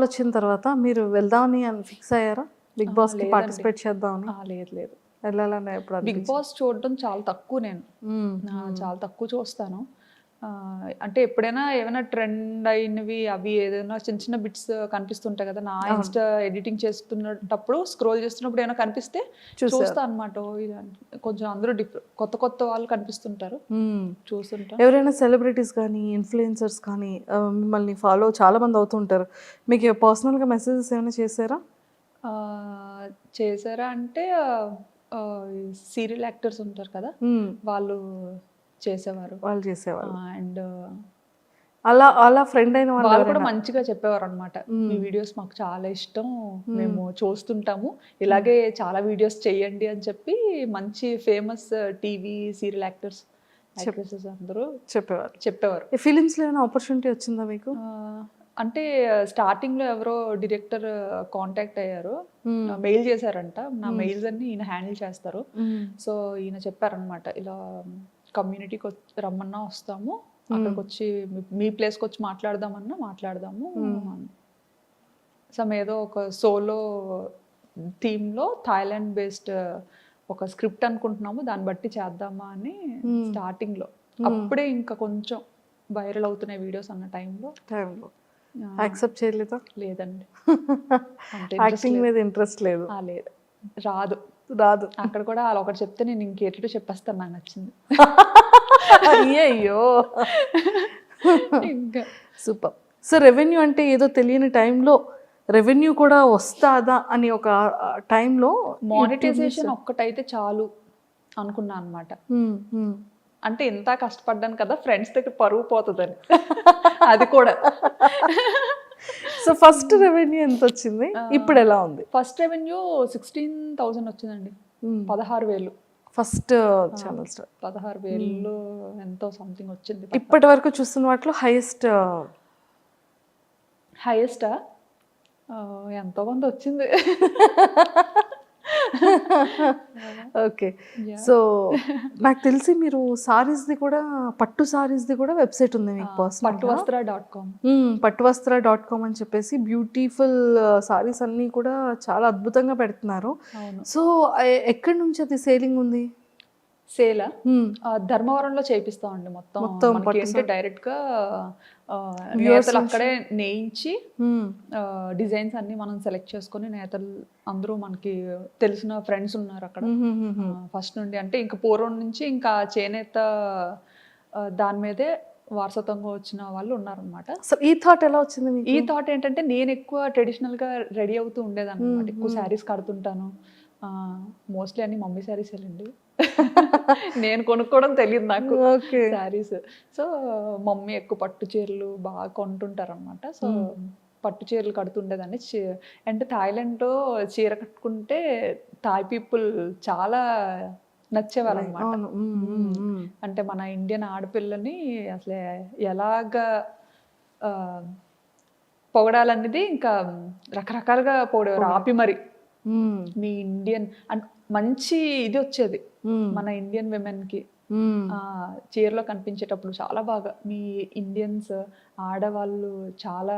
వచ్చిన తర్వాత మీరు వెళ్దామని ఫిక్స్ అయ్యారా? బిగ్ బాస్కి. పార్టిసిపేట్ చేద్దామని? లేదు లేదు. వెళ్ళాలని ఎప్పుడు బిగ్? బాస్ చూడడం చాలా తక్కువ నేను. చాలా తక్కువ చూస్తాను. అంటే ఎప్పుడైనా ఏమైనా ట్రెండ్ అయినవి అవి ఏదైనా చిన్న చిన్న బిట్స్ కనిపిస్తుంటాయి కదా నా ఇన్స్టా ఎడిటింగ్ చేస్తున్నప్పుడు స్క్రోల్ చేస్తున్నప్పుడు ఏమైనా కనిపిస్తే. చూస్తా అనమాట కొంచెం అందరూ డిఫరెంట్ కొత్త కొత్త వాళ్ళు కనిపిస్తుంటారు మ్మ్. చూస్తుంటా ఎవరైనా సెలబ్రిటీస్ కానీ ఇన్ఫ్లుయెన్సర్స్ కానీ మిమ్మల్ని ఫాలో చాలా మంది అవుతుంటారు మీకు పర్సనల్గా మెసేజెస్ ఏమైనా చేశారా చేశారా అంటే సీరియల్ యాక్టర్స్ ఉంటారు కదా. వాళ్ళు చేసేవారు. వాళ్ళు చేసేవాళ్ళు. అండ్ అలా అలా ఫ్రెండ్ అయిన వాళ్ళు కూడా? మంచిగా చెప్పేవారు అనమాట మీ వీడియోస్ మాకు చాలా ఇష్టం మేము. చూస్తుంటాము. ఇలాగే చాలా వీడియోస్ చేయండి అని చెప్పి మంచి famous TV serial actors actresses అందరూ చెప్పేవారు. చెప్పేవారు. ఈ ఫిలిమ్స్లో ఏమైనా ఆపర్చునిటీ వచ్చిందా మీకు? అంటే స్టార్టింగ్లో ఎవరో డైరెక్టర్ కాంటాక్ట్ అయ్యారు. మెయిల్ చేశారంట. నా మెయిల్స్ అన్ని ఈయన హ్యాండిల్ చేస్తారు. సో ఈయన చెప్పారనమాట ఇలా కమ్యూనిటీకి రమ్మన్నా వస్తాము. అక్కడికి వచ్చి మీ- ప్లేస్కి వచ్చి మాట్లాడదామన్నా మాట్లాడదాము. సమ్ ఏదో ఒక సోలో థీమ్లో థాయిలాండ్ బేస్డ్ ఒక స్క్రిప్ట్ అనుకుంటున్నాము. దాన్ని బట్టి చేద్దామా అని స్టార్టింగ్లో. అప్పుడే ఇంకా కొంచెం వైరల్ అవుతున్నాయి వీడియోస్ అన్న టైంలో. టైంలో. యాక్సెప్ట్ చేయలేదా? లేదండి. యాక్టింగ్ మీద ఇంట్రెస్ట్ లేదు. లేదు. రాదు. రాదు. అక్కడ కూడా వాళ్ళు ఒకటి చెప్తే నేను ఇంకేటట్టు చెప్పేస్తాను నాకు నచ్చింది. అయ్యో ఇంకా. సూపర్. సో రెవెన్యూ అంటే ఏదో తెలియని టైంలో రెవెన్యూ కూడా వస్తాదా అని ఒక టైంలో మానిటైజేషన్ ఒక్కటైతే చాలు అనుకున్నా అనమాట అంటే ఎంత కష్టపడ్డాను కదా ఫ్రెండ్స్ దగ్గర పరువు పోతుందని. అది కూడా. సో ఫస్ట్ రెవెన్యూ ఎంత వచ్చింది ఇప్పుడు ఎలా ఉంది? ఫస్ట్ రెవెన్యూ సిక్స్టీన్ థౌసండ్ వచ్చిందండి. పదహారు వేలు. ఫస్ట్ ఛానల్ స్టార్ పదహారు వేలు ఎంతో సంథింగ్ వచ్చింది. ఇప్పటి వరకు చూస్తున్న వాటిలో హైయెస్ట్ హైయెస్టా ఎంతో కొంత వచ్చింది. ఓకే. సో నాకు తెలిసి మీరు సారీస్ది కూడా పట్టు సారీస్ది కూడా వెబ్సైట్ ఉంది మీకు పర్సనల్ పట్టు వస్త్ర డాట్ కామ్. పట్టు వస్త్ర డాట్ కామ్ అని చెప్పేసి బ్యూటిఫుల్ సారీస్ అన్నీ కూడా చాలా అద్భుతంగా పెడుతున్నారు. సో ఎక్కడి నుంచి అది సేలింగ్ ఉంది? సేలా. ధర్మవరంలో చేపిస్తామండి మొత్తం. మొత్తం డైరెక్ట్గా నేతలు అక్కడే నేయించి Hmm. డిజైన్స్ అన్ని మనం సెలెక్ట్ చేసుకొని నేతలు అందరూ మనకి తెలిసిన ఫ్రెండ్స్ ఉన్నారు అక్కడ. Hmm, hmm. ఫస్ట్ నుండి అంటే ఇంకా పూర్వం నుంచి ఇంకా చేనేత దాని మీదే వారసత్వంగా వచ్చిన వాళ్ళు ఉన్నారనమాట ఈ థాట్ ఎలా వచ్చింది ఈ థాట్ ఏంటంటే నేను ఎక్కువ ట్రెడిషనల్గా రెడీ అవుతూ ఉండేదాన్ని అనమాట ఎక్కువ శారీస్ కడుతుంటాను. మోస్ట్లీ అన్ని మమ్మీ శారీస్ వెళ్ళండి నేను కొనుక్కోవడం తెలియదు నాకు శారీస్. సో మమ్మీ ఎక్కువ పట్టు చీరలు బాగా కొంటుంటారు అనమాట సో పట్టు చీరలు కడుతుండేదాన్ని. అంటే థాయిలాండ్లో చీర కట్టుకుంటే థాయ్ పీపుల్ చాలా నచ్చేవారు అనమాట. అంటే మన ఇండియన్ ఆడపిల్లని అసలు ఎలాగా పొగడాలనేది ఇంకా రకరకాలుగా పొగడేవారు ఆపి మరి. మీ ఇండియన్ అంటే మంచి ఇది వచ్చేది మన ఇండియన్ విమెన్కి hmm. ఆ, చీరలో కనిపించేటప్పుడు చాలా బాగా మీ ఇండియన్స్ ఆడవాళ్ళు చాలా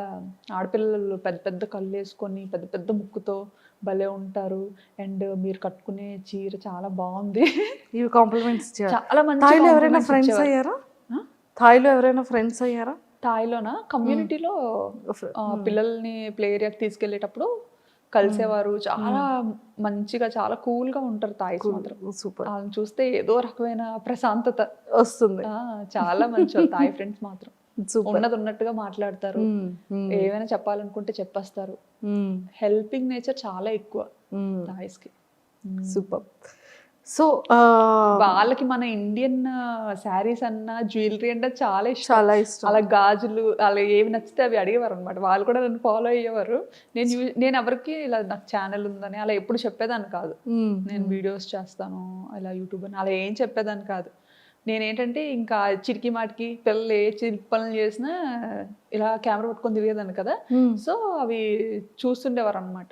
ఆడపిల్లలు పెద్ద పెద్ద కళ్ళు వేసుకొని పెద్ద పెద్ద ముక్కుతో భలే ఉంటారు. అండ్ మీరు కట్టుకునే చీర చాలా బాగుంది. ఇవి కాంప్లిమెంట్స్ చాలా మంచి ఎవరైనా ఫ్రెండ్స్. అయ్యారా? థాయిలో ఎవరైనా ఫ్రెండ్స్ అయ్యారా? థాయిలోన కమ్యూనిటీలో పిల్లల్ని ప్లే ఏరియాకి తీసుకెళ్ళేటప్పుడు కలిసేవారు చాలా మంచిగా చాలా కూల్గా ఉంటారు థాయిస్ మాత్రం. సూపర్. వాళ్ళని చూస్తే ఏదో రకమైన ప్రశాంతత. వస్తుంది. చాలా మంచి థాయ్ ఫ్రెండ్స్ మాత్రం. ఉన్నది ఉన్నట్టుగా మాట్లాడతారు. ఏమైనా చెప్పాలనుకుంటే చెప్పేస్తారు. హెల్పింగ్ నేచర్ చాలా ఎక్కువ థాయిస్కి సూపర్. సో వాళ్ళకి మన ఇండియన్ శారీస్ అన్న జ్యువెలరీ అంటే చాలా ఇష్టం. చాలా ఇష్టం. అలా గాజులు అలా ఏవి నచ్చితే అవి అడిగేవారు అనమాట వాళ్ళు కూడా నన్ను ఫాలో అయ్యేవారు. నేను నేను ఎవరికి ఇలా నాకు ఛానల్ ఉందని అలా ఎప్పుడు చెప్పేదాన్ని కాదు. నేను వీడియోస్ చేస్తాను ఇలా యూట్యూబ్ అని అలా ఏం చెప్పేదాన్ని కాదు. నేనేంటంటే ఇంకా చిటికి మాటికి పిల్లలు ఏ చిలిపి పనులు చేసినా ఇలా కెమెరా పట్టుకొని తిరిగేదాన్ని కదా. సో అవి చూస్తుండేవారు అనమాట.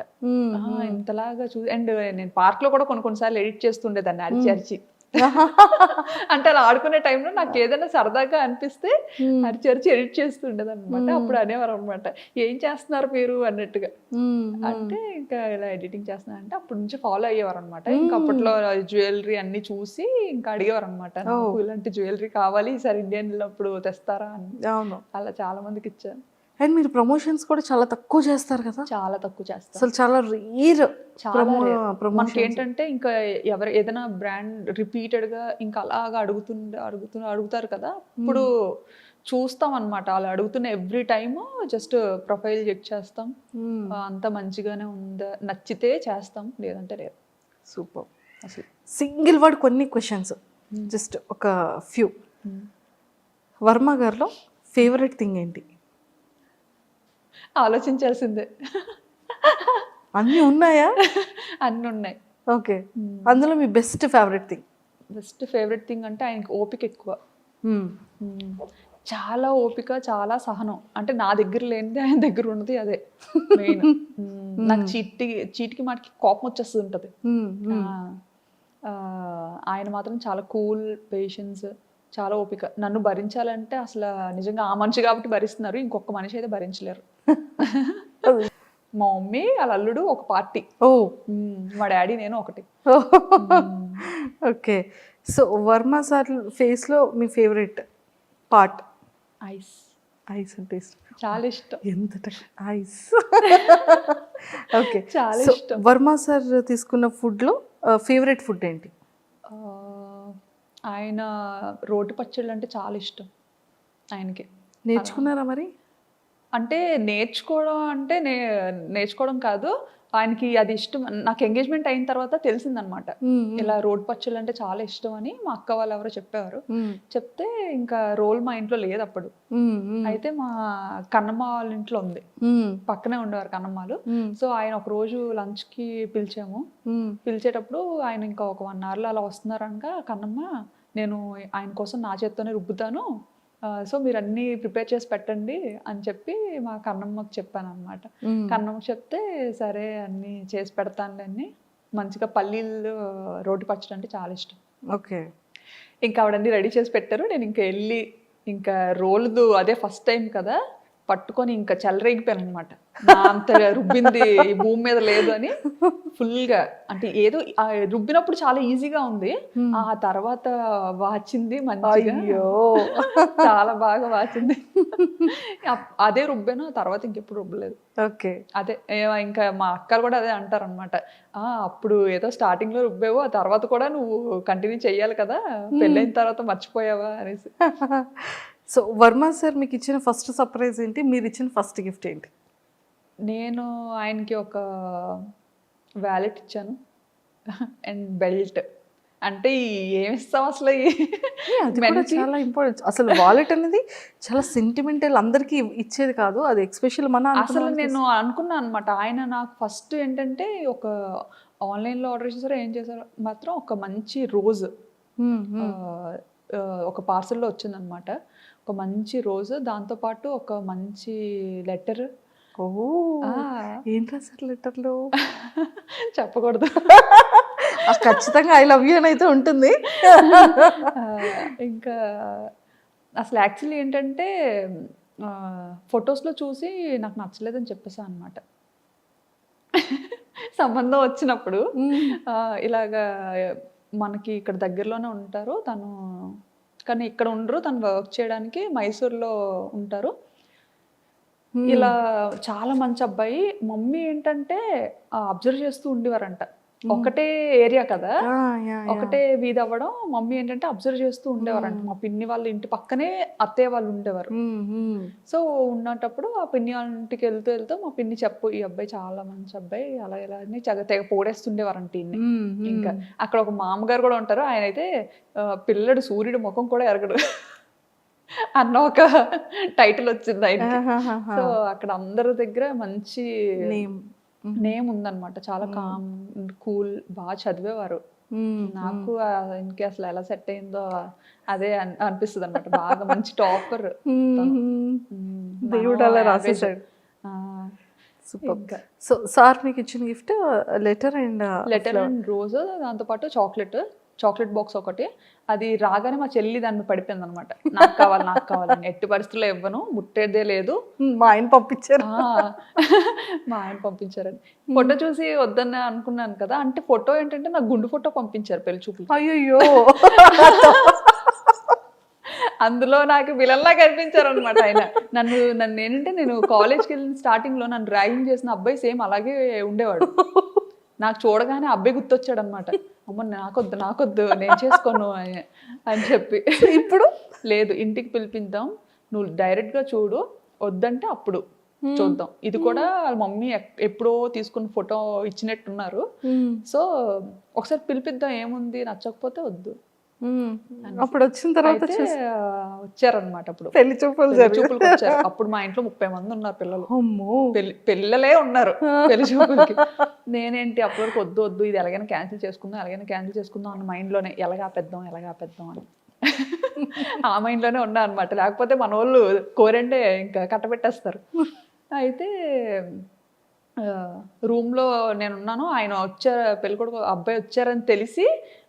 ఇంతలాగా చూ అండ్ నేను పార్క్లో కూడా కొన్ని కొన్నిసార్లు ఎడిట్ చేస్తుండేదాన్ని అరిచి అరిచి అంటే అలా ఆడుకునే టైంలో నాకు ఏదైనా సరదాగా అనిపిస్తే Hmm. అరిచి అరిచి ఎడిట్ చేస్తుండేది అనమాట అప్పుడు అనేవారు అనమాట ఏం చేస్తున్నారు మీరు? అన్నట్టుగా. అంటే ఇంకా ఇలా ఎడిటింగ్ చేస్తున్నా అంటే అప్పటి నుంచి ఫాలో అయ్యేవారు అనమాట ఇంకా అప్పట్లో జ్యువెలరీ అన్ని చూసి ఇంకా అడిగేవారు అనమాట ఇలాంటి జ్యువెలరీ కావాలి ఈసారి ఇండియన్ వెళ్ళినప్పుడు తెస్తారా? అని. అలా చాలా మందికి ఇచ్చాను. అండ్ మీరు ప్రమోషన్స్ కూడా చాలా తక్కువ చేస్తారు కదా? చాలా తక్కువ చేస్తాను అసలు చాలా రేర్. మనకి ఏంటంటే ఇంకా ఎవరు ఏదైనా బ్రాండ్ రిపీటెడ్గా ఇంకా అలాగా అడుగుతుండే అడుగుతు అడుగుతారు కదా? ఇప్పుడు చూస్తాం అనమాట అలా అడుగుతున్న every time just profile check చేస్తాం. అంత మంచిగానే ఉందా నచ్చితే చేస్తాం. లేదంటే లేదు. సూపర్. అసలు. సింగిల్ వర్డ్ కొన్ని క్వశ్చన్స్ జస్ట్ ఒక ఫ్యూ. వర్మ గారిలో ఫేవరెట్ థింగ్ ఏంటి? ఆలోచించాల్సిందే. అన్నీ ఉన్నాయా? అన్ని ఉన్నాయి ఓకే అందులో మీ best favourite thing? Best favourite thing అంటే ఆయనకి ఓపిక ఎక్కువ. చాలా ఓపిక చాలా సహనం. అంటే నా దగ్గర లేనిది ఆయన దగ్గర ఉన్నది అదే. మెయిన్ నాకు చీటి చీటికి మాటికి కోపం ఆ, ఆయన మాత్రం చాలా కూల్ పేషెన్స్ చాలా ఓపిక. నన్ను భరించాలంటే అసలు నిజంగా ఆ మనిషి కాబట్టి భరిస్తున్నారు ఇంకొక మనిషి అయితే భరించలేరు. మా మమ్మీ వాళ్ళ అల్లుడు ఒక పార్టీ. ఓ. మా డాడీ నేను ఒకటి. ఓకే. సో వర్మ సార్ ఫేస్లో మీ ఫేవరెట్ పార్ట్? ఐస్. ఐస్ అంటే ఇష్టం. చాలా ఇష్టం. ఎంత ఐస్. ఓకే. చాలా ఇష్టం. వర్మ సార్ తీసుకున్న ఫుడ్లో ఫేవరెట్ ఫుడ్ ఏంటి? ఆయన రోటి పచ్చళ్ళు అంటే చాలా ఇష్టం ఆయనకి. నేర్చుకున్నారా మరి? అంటే నేర్చుకోవడం అంటే నే నేర్చుకోవడం కాదు ఆయనకి అది ఇష్టం. నాకు ఎంగేజ్మెంట్ అయిన తర్వాత తెలిసిందనమాట. ఇలా రోడ్ పచ్చళ్ళు అంటే చాలా ఇష్టం అని మా అక్క వాళ్ళు ఎవరో చెప్పేవారు. చెప్తే ఇంకా రోల్ మా ఇంట్లో లేదు అప్పుడు. అయితే మా కన్నమ్మ వాళ్ళ ఇంట్లో ఉంది. పక్కనే ఉండేవారు కన్నమ్మలు. సో ఆయన ఒక రోజు లంచ్కి పిలిచాము పిలిచేటప్పుడు ఆయన ఇంకా ఒక వన్ అవర్లో అలా వస్తున్నారనగా కన్నమ్మ నేను ఆయన కోసం నా చేత్తోనే రుబ్బుతాను. సో మీరు అన్నీ ప్రిపేర్ చేసి పెట్టండి అని చెప్పి మా కన్నమ్మకి చెప్పాను అనమాట కన్నమ్మకి చెప్తే సరే అన్నీ చేసి పెడతానులే అని మంచిగా పల్లీలు రోటి పచ్చడి అంటే చాలా ఇష్టం. ఓకే. ఇంకా ఆవిడన్నీ రెడీ చేసి పెట్టారు. నేను ఇంకా వెళ్ళి ఇంకా రోల్దు అదే ఫస్ట్ టైం కదా పట్టుకొని ఇంకా చెలరేగిపోయాను అనమాట అంత రుబ్బింది ఈ భూమి మీద లేదు అని ఫుల్గా. అంటే ఏదో ఆ రుబ్బినప్పుడు చాలా ఈజీగా ఉంది. ఆ తర్వాత వాచింది మంచిగా. అయ్యో. చాలా బాగా వాచింది. అదే రుబ్బాను ఆ తర్వాత ఇంకెప్పుడు రుబ్బలేదు. ఓకే. అదే ఇంకా మా అక్కలు కూడా అదే అంటారు అనమాట అప్పుడు ఏదో స్టార్టింగ్లో రుబ్బావు ఆ తర్వాత కూడా నువ్వు కంటిన్యూ చెయ్యాలి కదా పెళ్ళైన తర్వాత మర్చిపోయావా? అనేసి. సో వర్మ సార్ మీకు ఇచ్చిన ఫస్ట్ సర్ప్రైజ్ ఏంటి? మీరు ఇచ్చిన ఫస్ట్ గిఫ్ట్ ఏంటి? నేను ఆయనకి ఒక వ్యాలెట్ ఇచ్చాను. And belt. అంటే ఏమి ఇస్తాం అసలు? చాలా ఇంపార్టెంట్ అసలు వాలెట్ అనేది చాలా సెంటిమెంటల్ అందరికీ ఇచ్చేది కాదు. అది ఎక్స్పెషల్ మన అసలు నేను అనుకున్నాను అనమాట ఆయన నాకు ఫస్ట్ ఏంటంటే ఒక ఆన్లైన్లో ఆర్డర్ చేశారో ఏం చేశారో మాత్రం ఒక మంచి రోజు ఒక పార్సల్లో వచ్చిందనమాట ఒక మంచి రోజు దాంతోపాటు ఒక మంచి లెటర్ ఓ ఏం రాశారు లెటర్లో? చెప్పకూడదు. ఖచ్చితంగా ఐ లవ్ యూ అని అయితే ఉంటుంది. ఇంకా అసలు యాక్చువల్లీ ఏంటంటే ఫొటోస్లో చూసి నాకు నచ్చలేదని చెప్పేసా అనమాట సంబంధం వచ్చినప్పుడు ఇలాగా మనకి ఇక్కడ దగ్గరలోనే ఉంటారు తను కానీ ఇక్కడ ఉండరు తను వర్క్ చేయడానికి మైసూర్లో ఉంటారు. ఇలా చాలా మంచి అబ్బాయి. మమ్మీ ఏంటంటే అబ్జర్వ్ చేస్తూ ఉండేవారంట. ఒకటే ఏరియా కదా. ఒకటే వీధి అవ్వడం. మమ్మీ ఏంటంటే అబ్జర్వ్ చేస్తూ ఉండేవారంట. మా పిన్ని వాళ్ళ ఇంటి పక్కనే అత్తయ్య వాళ్ళు ఉండేవారు. సో ఉన్నటప్పుడు ఆ పిన్ని వాళ్ళ ఇంటికి వెళ్తూ వెళ్తూ మా పిన్ని చెప్పు ఈ అబ్బాయి చాలా మంచి అబ్బాయి. అలా ఇలా అని తెగ తెగ పోడేస్తుండేవారంట ఈయన్ని. ఇంకా అక్కడ ఒక మామగారు కూడా ఉంటారు. ఆయన అయితే పిల్లడు సూర్యుడు ముఖం కూడా ఎరగడు. అన్న ఒక టైటిల్ వచ్చింది ఆయనకి. ఆహాహాహా. సో అక్కడ అందరి దగ్గర మంచి Name. నేమ్ ఉందన్నమాట. చాలా కామ్ కూల్ బాగా చదివేవారు. నాకు ఇంకే అసలు ఎలా సెట్ అయిందో అదే అన్- అనిపిస్తుంది అనమాట బాగా మంచి టాపర్. దేవుడు అలా రాసేసాడు. సూపర్. సో సార్ మీకు ఇచ్చిన gift letter and letter and rose దాంతో పాటు చాక్లెట్. చాక్లెట్ బాక్స్ ఒకటి. అది రాగానే మా చెల్లి దాన్ని పడిపోయింది అనమాట నాకు కావాలి నాకు కావాలని ఎట్టి పరిస్థితుల్లో ఇవ్వను ముట్టేదే లేదు. మా ఆయన పంపించారు. మా ఆయన పంపించారండి ఫోటో చూసి వద్దన్న అనుకున్నాను కదా అంటే ఫోటో ఏంటంటే నాకు గుండు ఫోటో పంపించారు పెళ్ళి చూపులు అయ్యో అందులో నాకు విలన్లా కనిపించారు అనమాట ఆయన. నన్ను నన్ను ఏంటంటే నేను కాలేజ్కి వెళ్ళిన స్టార్టింగ్లో నన్ను ర్యాగింగ్ చేసిన అబ్బాయి సేమ్ అలాగే ఉండేవాడు. నాకు చూడగానే అబ్బాయి గుర్తొచ్చాడు అనమాట అమ్మ నాకొద్దు నాకొద్దు నేను చేసుకోను అని అని చెప్పి. ఇప్పుడు? లేదు ఇంటికి పిలిపిద్దాం. నువ్వు డైరెక్ట్గా చూడు వద్దంటే అప్పుడు చూద్దాం. ఇది కూడా వాళ్ళ మమ్మీ ఎప్పుడో తీసుకున్న ఫోటో ఇచ్చినట్టున్నారు. సో ఒకసారి పిలిపిద్దాం ఏముంది నచ్చకపోతే వద్దు. అప్పుడు వచ్చిన తర్వాత వచ్చారనమాట అప్పుడు. పెళ్ళి చూపులు చూపులకు వచ్చారు. అప్పుడు మా ఇంట్లో ముప్పై మంది ఉన్నారు పిల్లలు. అమ్మో. పిల్లలే ఉన్నారు పెళ్ళి చూపులకి. నేనేంటి అప్పటి వరకు వద్దు వద్దు ఇది ఎలాగైనా క్యాన్సిల్ చేసుకుందాం ఎలాగైనా క్యాన్సిల్ చేసుకుందాం అన్న mind లోనే ఎలాగా పెద్దాం ఎలాగా పెద్దాం అని. ఆ mind లోనే ఉన్నా అనమాట లేకపోతే మన వాళ్ళు కోరండే ఇంకా కట్టబెట్టేస్తారు. అయితే రూమ్లో నేను ఉన్నాను ఆయన వచ్చారు పెళ్ళికొడుకు అబ్బాయి వచ్చారని తెలిసి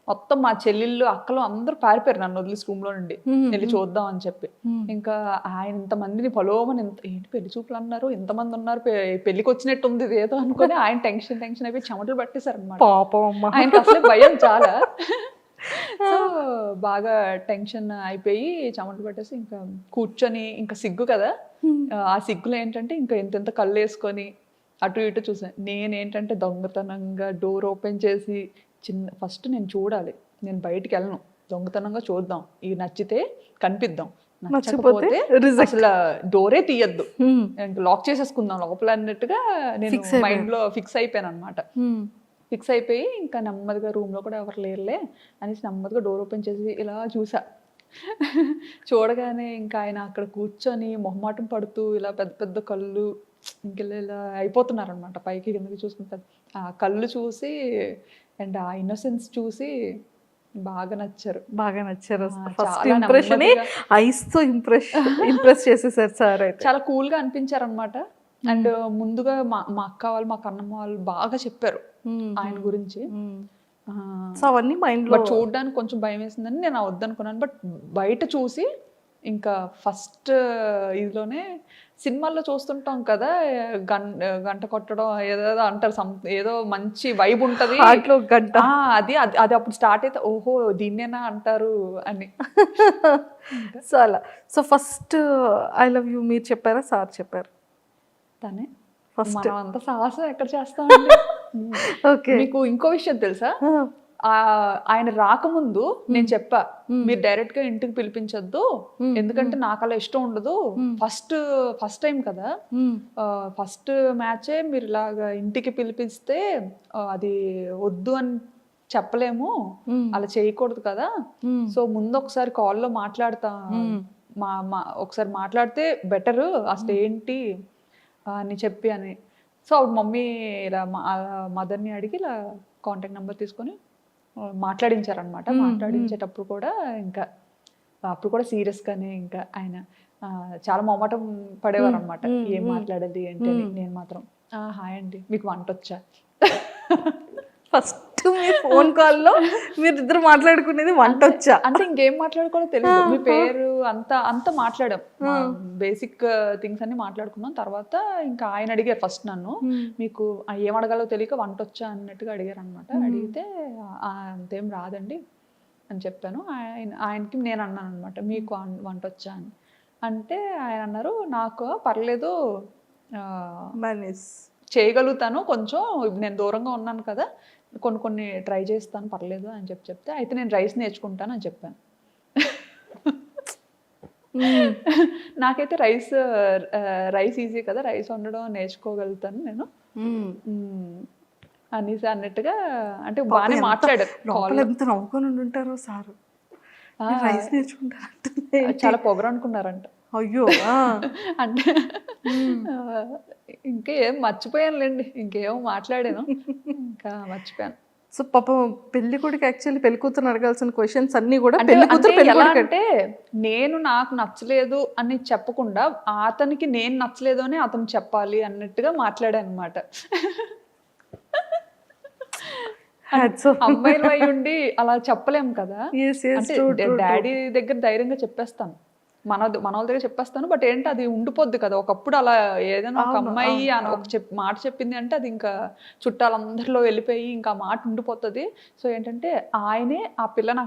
మొత్తం మా చెల్లెళ్ళు అక్కలు అందరూ పారిపోయారు నన్ను వదిలేసి రూమ్లో నుండి. వెళ్ళి చూద్దాం అని చెప్పి. ఇంకా ఆయన ఇంతమందిని పలోమని ఇంత ఏంటి పెళ్ళి చూపులు అన్నారు? ఇంతమంది ఉన్నారు పెళ్ళికి వచ్చినట్టు ఉంది ఏదో అనుకుని ఆయన టెన్షన్ టెన్షన్ అయిపోయి చెమటలు పట్టేశారు అనమాట పాపం ఆయనకి అసలే భయం చాలా. సో బాగా టెన్షన్ అయిపోయి చెమటలు పట్టేసి ఇంకా కూర్చొని ఇంకా సిగ్గు కదా. ఆ సిగ్గులో ఏంటంటే ఇంకా ఇంత కళ్ళు వేసుకొని అటు ఇటు చూసాను నేనేంటంటే దొంగతనంగా డోర్ ఓపెన్ చేసి చిన్న ఫస్ట్ నేను చూడాలి నేను బయటికి వెళ్ళను దొంగతనంగా చూద్దాం ఇవి నచ్చితే కనిపిద్దాం నచ్చకపోతే. అసలు డోరే తీయద్దు. లాక్ చేసేసుకుందాం లోపల అన్నట్టుగా నేను. మైండ్లో ఫిక్స్ అయిపోయాను అనమాట. ఫిక్స్ అయిపోయి ఇంకా నెమ్మదిగా room లో కూడా ఎవరు లేరులే అనేసి నెమ్మదిగా డోర్ ఓపెన్ చేసి ఇలా చూసా చూడగానే ఇంకా ఆయన అక్కడ కూర్చొని మొహమాటం పడుతూ ఇలా పెద్ద పెద్ద కళ్ళు ఇంక ఇలా ఇలా అయిపోతున్నారు అనమాట పైకి కిందకి చూసుకుంటారు ఆ కళ్ళు చూసి అండ్ ఆ ఇన్నోసెన్స్ చూసి బాగా నచ్చారు. బాగా నచ్చారు. ఫస్ట్ చాలా ఇంప్రెషన్ నెమ్మదిగా. ఐస్తో ఇంప్రెస్ ఇంప్రెస్ చేసేసారు సార్ అయితే. చాలా కూల్గా అనిపించారు అనమాట అండ్ ముందుగా మా మా అక్క వాళ్ళు మా కన్నమ్మ వాళ్ళు బాగా చెప్పారు ఆయన గురించి. సో అవన్నీ మైండ్లో బట్ చూడడానికి కొంచెం భయం వేసిందని నేను వద్దనుకున్నాను. బట్ బయట చూసి ఇంకా ఫస్ట్ ఇదిలోనే సినిమాల్లో చూస్తుంటాం కదా గం గంట కొట్టడం ఏదో అంటారు some- ఏదో మంచి వైబ్ ఉంటది. గంట. అది అది అది అప్పుడు స్టార్ట్ అయితే ఓహో దీన్నేనా అంటారు అని. సో అలా. So first I love you మీరు చెప్పారా సార్ చెప్పారు? తనే. ఫస్ట్. అంత సాహసం ఎక్కడ చేస్తామండి? ఓకే. మీకు ఇంకో విషయం తెలుసా? ఆయన రాకముందు నేను చెప్పా మీరు డైరెక్ట్గా ఇంటికి పిలిపించొద్దు ఎందుకంటే నాకు అలా ఇష్టం ఉండదు. ఫస్ట్ ఫస్ట్ టైం కదా. ఫస్ట్ మ్యాచే మీరు ఇలాగా ఇంటికి పిలిపిస్తే అది వద్దు అని చెప్పలేము. అలా చేయకూడదు కదా. సో ముందు ఒకసారి కాల్లో మాట్లాడతా. మా మా ఒకసారి మాట్లాడితే బెటర్ అసలు ఏంటి? అని చెప్పి అని. సో మమ్మీ ఇలా మదర్ని అడిగి ఇలా కాంటాక్ట్ నెంబర్ తీసుకొని మాట్లాడించారనమాట మాట్లాడించేటప్పుడు కూడా ఇంకా అప్పుడు కూడా serious గానే ఇంకా ఆయన చాలా మొమ్మటం పడేవారు అనమాట ఏం మాట్లాడాలి అని నేను మాత్రం "ఆ, హాయ్ అండి మీకు వంట వచ్చా? ఫస్ట్ మీ ఫోన్ కాల్లో మీరు ఇద్దరు మాట్లాడుకునేది వంట వచ్చా? అంటే ఇంకేం మాట్లాడుకోవాలో తెలియదు మీ పేరు అంతా అంతా మాట్లాడాం. బేసిక్ థింగ్స్ అన్ని మాట్లాడుకున్నాం. తర్వాత ఇంకా ఆయన అడిగారు ఫస్ట్ నన్ను. మీకు ఏం అడగాలో తెలియక వంట వచ్చా అన్నట్టుగా అడిగారు అనమాట అడిగితే "ఆ, అంతేం రాదండి అని చెప్పాను. ఆయన ఆయనకి నేను అన్నాను అనమాట మీకు వంట వచ్చా అని. అంటే ఆయన అన్నారు నాకు పర్లేదు చేయగలుగుతాను కొంచెం. ఇప్పుడు నేను దూరంగా ఉన్నాను కదా కొన్ని కొన్ని ట్రై చేస్తాను పర్లేదు అని చెప్పి చెప్తే అయితే నేను రైస్ నేర్చుకుంటాను అని చెప్పాను. నాకైతే రైస్ రైస్ ఈజీ కదా రైస్ వండడం నేర్చుకోగలుగుతాను నేను. అనేసి అన్నట్టుగా అంటే బాగానే మాట్లాడారు ఎంత నవ్వుకొని ఉంటారో సారు. రైస్ నేర్చుకుంటారంటే చాలా పొగరు అనుకున్నారంట. అయ్యో. అంటే ఇంకా ఏం మర్చిపోయానులేండి ఇంకేం మాట్లాడాను. ఇంకా మర్చిపోయాను. సో పాపం పెళ్ళి కొడుకు యాక్చువల్లీ పెళ్ళి కూతురు అడగాల్సిన క్వశ్చన్స్ అన్ని కూడా పెళ్ళి కూతురు పెళ్ళి అంటే నేను నాకు నచ్చలేదు అని చెప్పకుండా అతనికి నేను నచ్చలేదు అని అతను చెప్పాలి అన్నట్టుగా మాట్లాడాను అనమాట. అమ్మాయిలు అయి ఉండి అలా చెప్పలేం కదా. డాడీ దగ్గర ధైర్యంగా చెప్పేస్తాను. మన మన వాళ్ళ దగ్గర చెప్పేస్తాను బట్ ఏంటి అది ఉండిపోద్ది కదా. ఒకప్పుడు అలా ఏదైనా ఒక అమ్మాయి అన- ఒక చెప్ మాట చెప్పింది అంటే అది ఇంకా చుట్టాలందరిలో వెళ్ళిపోయి ఇంకా మాట ఉండిపోతుంది. సో ఏంటంటే ఆయనే ఆ పిల్ల నాకు